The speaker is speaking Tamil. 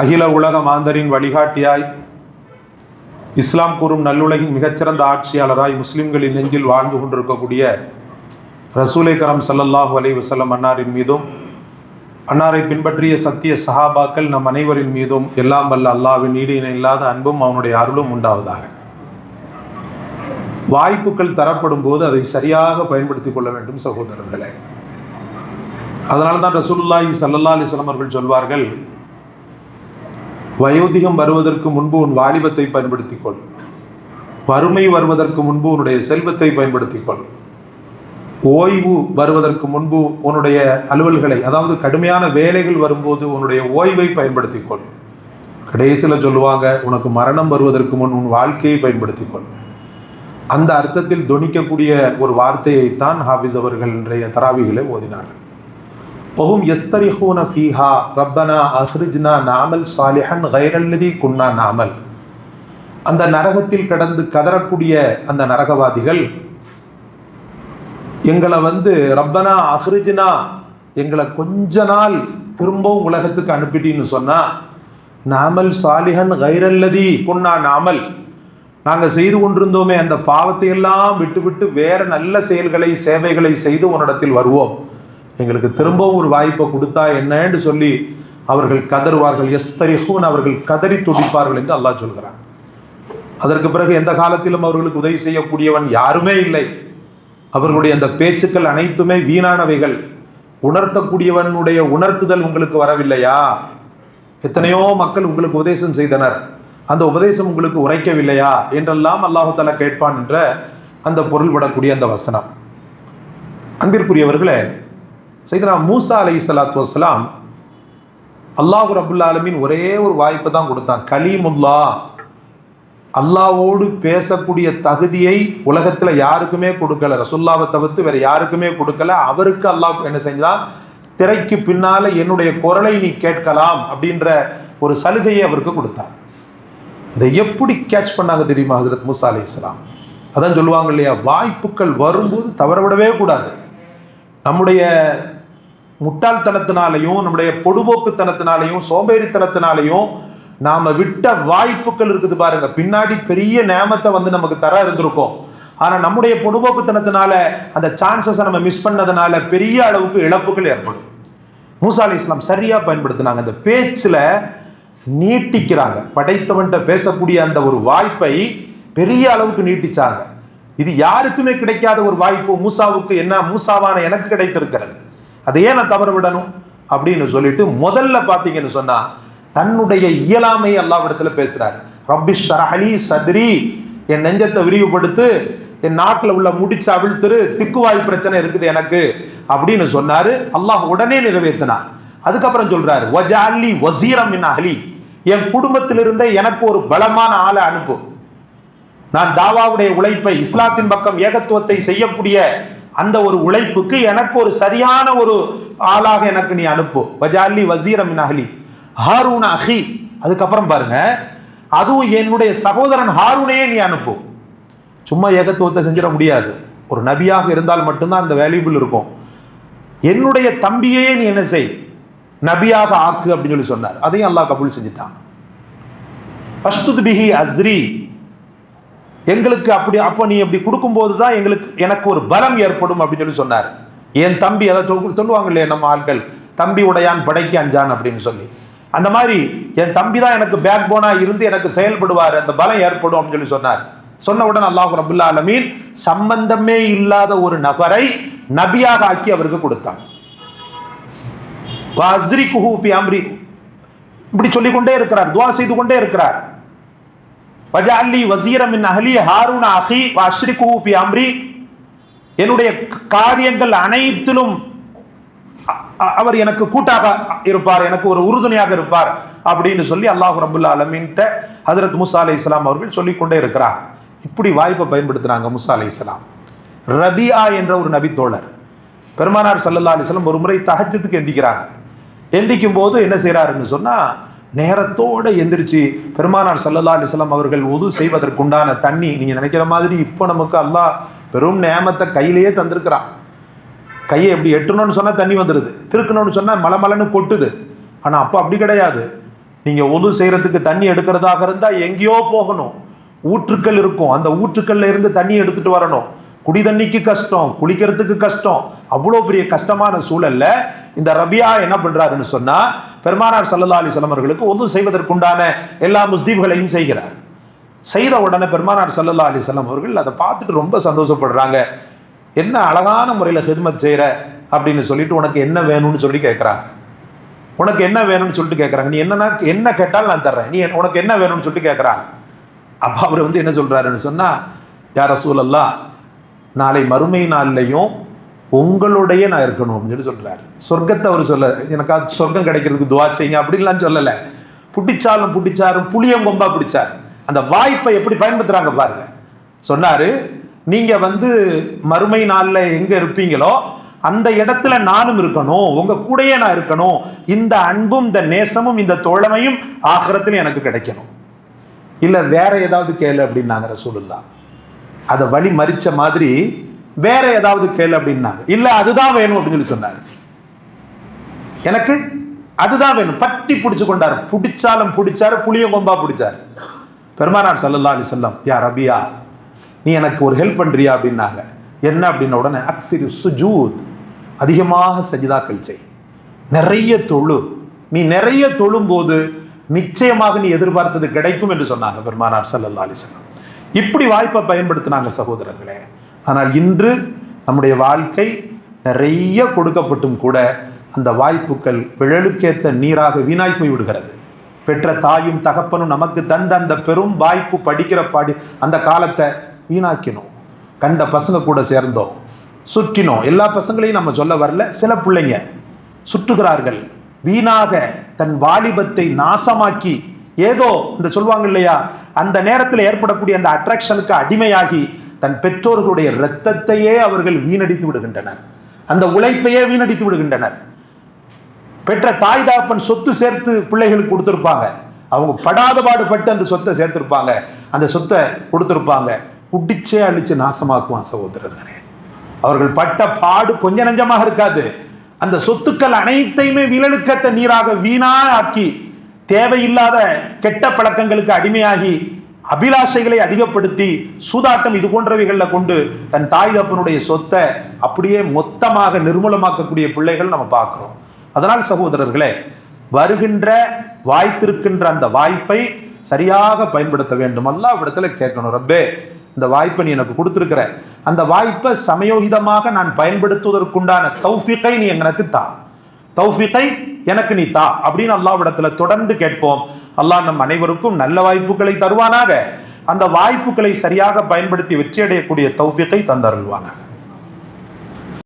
அகில உலக மாந்தரின் வழிகாட்டியாய் இஸ்லாம் கூறும் நல்லுலகின் மிகச்சிறந்த ஆட்சியாளராய் முஸ்லிம்களின் நெஞ்சில் வாழ்ந்து கொண்டிருக்கக்கூடிய ரசூலை கரம் சல்லல்லாஹு அலை வசல்லம் அன்னாரின் மீதும் அன்னாரை பின்பற்றிய சத்திய சஹாபாக்கள் நம் அனைவரின் மீதும் எல்லாம் வல்ல அல்லாவின் ஈடு இல்லாத அன்பும் அவனுடைய அருளும் உண்டாவதாக. வாய்ப்புகள் தரப்படும் போது அதை சரியாக பயன்படுத்திக் கொள்ள வேண்டும் சகோதரர்களே. அதனால தான் ரசூல்லாஹி சல்லல்லா அலிஸ்லாம் அவர்கள் சொல்வார்கள் வயோதிகம் வருவதற்கு முன்பு உன் வாலிபத்தை பயன்படுத்திக் கொள் வறுமை வருவதற்கு முன்பு உன்னுடைய செல்வத்தை பயன்படுத்திக் கொள் ஓய்வு வருவதற்கு முன்பு உன்னுடைய அலுவல்களை அதாவது கடுமையான வேலைகள் வரும்போது உன்னுடைய ஓய்வை பயன்படுத்திக் கொள் கடைசியில் சொல்லுவாங்க உனக்கு மரணம் வருவதற்கு முன் உன் வாழ்க்கையை பயன்படுத்திக் கொள் அந்த அர்த்தத்தில் தொனிக்கக்கூடிய ஒரு வார்த்தையைத்தான் ஹாஃபிஸ் அவர்கள் இன்றைய தராவிகளை ஓதினார்கள். வஹும் யஸ்தரிஹூன ஃபீஹா ரப்பனா அஹ்ரிஜ்னா நாமல் சாலிஹன் கைரல்லதி குன்னா நாமல் அந்த நரகத்தில் கடந்து கதறக்கூடிய அந்த நரகவாதிகள் எங்களை வந்து ரப்பனா அஹ்ரிஜ்னா எங்களை கொஞ்ச நாள் திரும்பவும் உலகத்துக்கு அனுப்பிட்டீன்னு சொன்னா நாமல் சாலிஹன் கைரல்லதி குன்னா நாமல். நாங்கள் செய்து கொண்டிருந்தோமே அந்த பாவத்தை எல்லாம் விட்டுவிட்டு வேற நல்ல செயல்களை சேவைகளை செய்து உன்னிடத்தில் வருவோம். எங்களுக்கு திரும்பவும் ஒரு வாய்ப்பை கொடுத்தா என்னன்னு சொல்லி அவர்கள் கதறுவார்கள். எஸ்தரிஹூன் அவர்கள் கதறி துடிப்பார்கள் என்று அல்லாஹ் சொல்கிறான். அதற்கு பிறகு எந்த காலத்திலும் அவர்களுக்கு உதவி செய்யக்கூடியவன் யாருமே இல்லை. அவர்களுடைய அந்த பேச்சுக்கள் அனைத்துமே வீணானவைகள். உணர்த்தக்கூடியவனுடைய உணர்த்துதல் உங்களுக்கு வரவில்லையா? எத்தனையோ மக்கள் உங்களுக்கு உபதேசம் செய்தனர். அந்த உபதேசம் உங்களுக்கு உரைக்கவில்லையா? என்றெல்லாம் அல்லாஹால கேட்பான் என்ற அந்த பொருள்படக்கூடிய அந்த வசனம். அன்பிற்குரியவர்களே சைதனா மூசா அலை சலாத்து வஸ்லாம் அல்லாஹு ரபுல்லா ஆலமின் ஒரே ஒரு வாய்ப்பை தான் கொடுத்தான். கலீமுல்லா அல்லாவோடு பேசக்கூடிய தகுதியை உலகத்தில் யாருக்குமே கொடுக்கல. ரசுல்லாவை தவிர்த்து வேற யாருக்குமே கொடுக்கல. அவருக்கு அல்லாஹ் என்ன செஞ்சான்? திரைக்கு பின்னால என்னுடைய குரலை நீ கேட்கலாம் அப்படின்ற ஒரு சலுகையை அவருக்கு கொடுத்தார் இதை எப்படி கேட்ச் பண்ணாங்க தெரியுமா ஹசரத் மூசா அலி இஸ்லாம் அதான் சொல்லுவாங்க இல்லையா வாய்ப்புகள் வரும்போது தவறவிடவே கூடாது. நம்முடைய முட்டாள்தனத்தினாலையும் நம்முடைய பொடுபோக்குத்தனத்தினாலையும் சோம்பேறித்தனத்தினாலையும் நாம விட்ட வாய்ப்புகள் இருக்குது பாருங்க. பின்னாடி பெரிய நேமத்தை வந்து நமக்கு தர இருந்திருக்கும். ஆனா நம்முடைய பொடுபோக்குத்தனத்தினால அந்த சான்சஸை நம்ம மிஸ் பண்ணதுனால பெரிய அளவுக்கு இழப்புகள் ஏற்படும். மூசா அலி இஸ்லாம் சரியா பயன்படுத்தினாங்க. அந்த பேச்சுல நீட்டிக்கிறாங்க. படைத்தவன்கிட்ட பேசக்கூடிய அந்த ஒரு வாய்ப்பை பெரிய அளவுக்கு நீட்டிச்சாங்க. இது யாருக்குமே கிடைக்காத ஒரு வாய்ப்பு. மூசாவுக்கு என்ன? மூசாவான எனக்கு கிடைத்திருக்கிறது. அதை ஏன் நான் தவறு விடணும் அப்படின்னு சொல்லிட்டு முதல்ல பார்த்தீங்கன்னு சொன்னா தன்னுடைய இயலாமை அல்லாவிடத்துல பேசுறாரு. ரப்பி ஷரஹலி சத்ரி. என் நெஞ்சத்தை விரிவுபடுத்து என் நாட்டில் உள்ள முடிச்சு அவிழ்த்துரு திக்குவாய் பிரச்சனை இருக்குது எனக்கு அப்படின்னு சொன்னாரு. அல்லாஹ் உடனே நிறைவேற்றினார். அதுக்கப்புறம் சொல்றாரு வஜாலி வசீரம் மின் அஹலி. என் குடும்பத்திலிருந்தே எனக்கு ஒரு பலமான ஆளை அனுப்பு. நான் தாவாவுடைய உழைப்பை இஸ்லாத்தின் பக்கம் ஏகத்துவத்தை செய்யக்கூடிய அந்த ஒரு உழைப்புக்கு எனக்கு ஒரு சரியான ஒரு ஆளாக எனக்கு நீ அனுப்பு. வஜாலி வசீரம் மின் அஹலி. ஹாரூன் அஹி. அதுக்கப்புறம் பாருங்க. அதுவும் என்னுடைய சகோதரன் ஹாரூனையே நீ அனுப்பு. சும்மா ஏகத்துவத்தை செஞ்சிட முடியாது. ஒரு நபியாக இருந்தால் மட்டும்தான் அந்த வேல்யூபிள் இருக்கும். என்னுடைய தம்பியே நீ என்ன செய்? நபியாக ஆக்கு அப்படின்னு சொல்லி சொன்னார். அதையும் அல்லாஹ் கபூல் செஞ்சுட்டான். பஷ்துத் பிஹி அஸ்ரி. எங்களுக்கு அப்படி அப்போ நீ இப்படி கொடுக்கும்போது தான் எங்களுக்கு எனக்கு ஒரு பலம் ஏற்படும் அப்படின்னு சொல்லி சொன்னார். என் தம்பி அதை சொல்லுவாங்க இல்லையா நம்ம ஆட்கள் தம்பி உடையான் படைக்கு அஞ்சான் அப்படின்னு சொல்லி. அந்த மாதிரி என் தம்பி தான் எனக்கு பேக் போனா இருந்து எனக்கு செயல்படுவார் அந்த பலம் ஏற்படும் அப்படின்னு சொல்லி சொன்னார். சொன்ன உடனே அல்லாஹ் ரபுல்லா அலமீன் சம்பந்தமே இல்லாத ஒரு நபரை நபியாக ஆக்கி அவருக்கு கொடுத்தான். இப்படி சொல்லிக்கொண்டே இருக்கிறார் துவா செய்து கொண்டே இருக்கிறார். வஜாலி வசீரமின் அஹலி ஹாரூன் அஹி அஷ்ரிகு பி அம்ரி. என்னுடைய காரியங்கள் அனைத்திலும் அவர் எனக்கு கூட்டாக இருப்பார் எனக்கு ஒரு உறுதுணையாக இருப்பார் அப்படின்னு சொல்லி அல்லாஹ் ரபுல்லா அலமின்ட்ட ஹசரத் முசா அலி இஸ்லாம் அவர்கள் சொல்லிக் கொண்டே இருக்கிறார். இப்படி வாய்ப்பை பயன்படுத்தினாங்க முசா அலி இஸ்லாம் ரபியா என்ற ஒரு நபித்தோழர். பெருமானார் சல்லல்லா அலிஸ்லாம் ஒரு முறை தகஜத்துக்கு எந்திக்கிறாங்க. எந்திக்கும் போது என்ன செய்யறாருன்னு சொன்னா நேரத்தோடு எந்திரிச்சு பெருமானார் சல்லல்லா அலிஸ்லாம் அவர்கள் உது செய்வதற்குண்டான தண்ணி நீங்கள் நினைக்கிற மாதிரி இப்போ நமக்கு அல்லா பெரும் நேமத்தை கையிலேயே தந்திருக்கிறான். கையை எப்படி எட்டணும்னு சொன்னால் தண்ணி வந்துடுது திருக்கணும்னு சொன்னால் மலமலன்னு கொட்டுது. ஆனால் அப்போ அப்படி கிடையாது. நீங்கள் ஒது செய்கிறதுக்கு தண்ணி எடுக்கிறதாக இருந்தால் எங்கேயோ போகணும். ஊற்றுக்கள் இருக்கும் அந்த ஊற்றுக்கள்ல இருந்து தண்ணி எடுத்துட்டு வரணும். குடி தண்ணிக்கு கஷ்டம் குளிக்கிறதுக்கு கஷ்டம். அவ்வளோ பெரிய கஷ்டமான சூழல்ல இந்த ரபியா என்ன பண்றாருன்னு சொன்னா பெருமானார் சல்லல்லா அலிஸ்லாம் அவர்களுக்கு ஒது செய்வதற்குண்டான எல்லா முஸ்தீப்களையும் செய்கிறார். செய்த உடனே பெருமானார் சல்லல்லா அலிஸ்லாம் அவர்கள் அதை பார்த்துட்டு ரொம்ப சந்தோஷப்படுறாங்க. என்ன அழகான முறையில் ஹிதமத் செய்கிற அப்படின்னு சொல்லிட்டு உனக்கு என்ன வேணும்னு சொல்லி கேட்குறாங்க உனக்கு என்ன வேணும்னு சொல்லிட்டு கேட்குறாங்க. நீ என்னன்னா என்ன கேட்டாலும் நான் தர்றேன். நீ உனக்கு என்ன வேணும்னு சொல்லிட்டு கேட்குறாங்க அப்போ அவர் வந்து என்ன சொல்கிறாருன்னு சொன்னால் யார சூழல்லாம் நாளை மறுமை நாள்லையும் உங்களுடைய நான் இருக்கணும் அப்படின்னு சொல்லி சொல்றாரு. சொர்க்கத்தை அவர் சொல்ல எனக்கு அது சொர்க்கம் கிடைக்கிறதுக்கு துவா செய்யுங்க அப்படின்லாம் சொல்லலை. புட்டிச்சாலும் புட்டிச்சாரும் புளியங்கொம்பா பிடிச்சாரு. அந்த வாய்ப்பை எப்படி பயன்படுத்துறாங்க பாருங்க. சொன்னாரு நீங்க வந்து மறுமை நாள்ல எங்க இருப்பீங்களோ அந்த இடத்துல நானும் இருக்கணும் உங்க கூடயே நான் இருக்கணும். இந்த அன்பும் இந்த நேசமும் இந்த தோழமையும் ஆகிரத்துல எனக்கு கிடைக்கணும். இல்ல வேற ஏதாவது கேளு அப்படின்னாங்க ரசூலுல்லா அதை வழி மறிச்ச மாதிரி வேற ஏதாவது கேளு அப்படின்னா இல்ல அதுதான் வேணும் அப்படின்னு சொல்லி சொன்னாரு. எனக்கு அதுதான் வேணும். பட்டி பிடிச்சு கொண்டாரு. பிடிச்சாலும் பிடிச்சாரு புளிய கொம்பா பிடிச்சாரு. பெருமானார் சல்லல்லா அலி சொல்லம் யா ரபியா நீ எனக்கு ஒரு ஹெல்ப் பண்றியா? அப்படின்னாங்க. என்ன? அப்படின்ன உடனே அக்சிரி சுஜூத் அதிகமாக சஜிதாக்கள் செய். நிறைய தொழு. நீ நிறைய தொழும் போது நிச்சயமாக நீ எதிர்பார்த்தது கிடைக்கும் என்று சொன்னாங்க பெருமானார் சல்லல்லா அலிஸ்லாம் இப்படி வாய்ப்பை பயன்படுத்தினாங்க சகோதரர்களே ஆனால் இன்று நம்முடைய வாழ்க்கை நிறைய கொடுக்கப்பட்டும் கூட அந்த வாய்ப்புகள் விழலுக்கேத்த நீராக வீணாய் போய் விடுகிறது பெற்ற தாயும் தகப்பனும் நமக்கு தந்த அந்த பெரும் வாய்ப்பு படிக்கிற பாடி அந்த காலத்தை வீணாக்கினோம். கண்ட பசங்க கூட சேர்ந்தோம். சுற்றினோம். எல்லா பசங்களையும் நம்ம சொல்ல வரல. சில பிள்ளைங்க சுற்றுகிறார்கள். வீணாக தன் வாலிபத்தை நாசமாக்கி ஏதோ இந்த சொல்லுவாங்க இல்லையா? அந்த நேரத்தில் ஏற்படக்கூடிய அந்த அட்ராக்ஷனுக்கு அடிமையாகி தன் பெற்றோர்களுடைய இரத்தத்தையே அவர்கள் வீணடித்து விடுகின்றனர். அந்த உழைப்பையே வீணடித்து விடுகின்றனர். பெற்ற தாய் தாப்பன் சொத்து சேர்த்து பிள்ளைகளுக்கு கொடுத்துருப்பாங்க. அவங்க படாத பாடுபட்டு அந்த சொத்தை சேர்த்திருப்பாங்க. அந்த சொத்தை கொடுத்துருப்பாங்க. குடிச்சே அழிச்சு நாசமாக்குவான் சகோதரர்களே. அவர்கள் பட்ட பாடு கொஞ்ச நஞ்சமாக இருக்காது. அந்த சொத்துக்கள் அனைத்தையுமே விலலுக்கத்த நீராக வீணா ஆக்கி தேவையில்லாத கெட்ட பழக்கங்களுக்கு அடிமையாகி அபிலாஷைகளை அதிகப்படுத்தி சூதாட்டம் இது போன்றவைகளில் கொண்டு தன் தாய் தப்பனுடைய சொத்தை அப்படியே மொத்தமாக நிர்மூலமாக்கக்கூடிய பிள்ளைகள் நம்ம பார்க்கிறோம். அதனால் சகோதரர்களே வருகின்ற வாய்த்திருக்கின்ற அந்த வாய்ப்பை சரியாக பயன்படுத்த வேண்டும். அல்லாஹ் இடத்துல கேட்கணும் ரப்பே இந்த வாய்ப்பை நீ எனக்கு கொடுத்துருக்கிற. அந்த வாய்ப்பை சமயோகிதமாக நான் பயன்படுத்துவதற்குண்டான தௌஃபிகை நீ எனக்கு தா. தௌஃபிகை எனக்கு நீ தா. அப்படின்னு அல்லாவிடத்துல தொடர்ந்து கேட்போம். அல்லாஹ் நம் அனைவருக்கும் நல்ல வாய்ப்புகளை தருவானாக. அந்த வாய்ப்புகளை சரியாக பயன்படுத்தி வெற்றியடையக்கூடிய தௌபியத்தை தந்தருள்வானாக.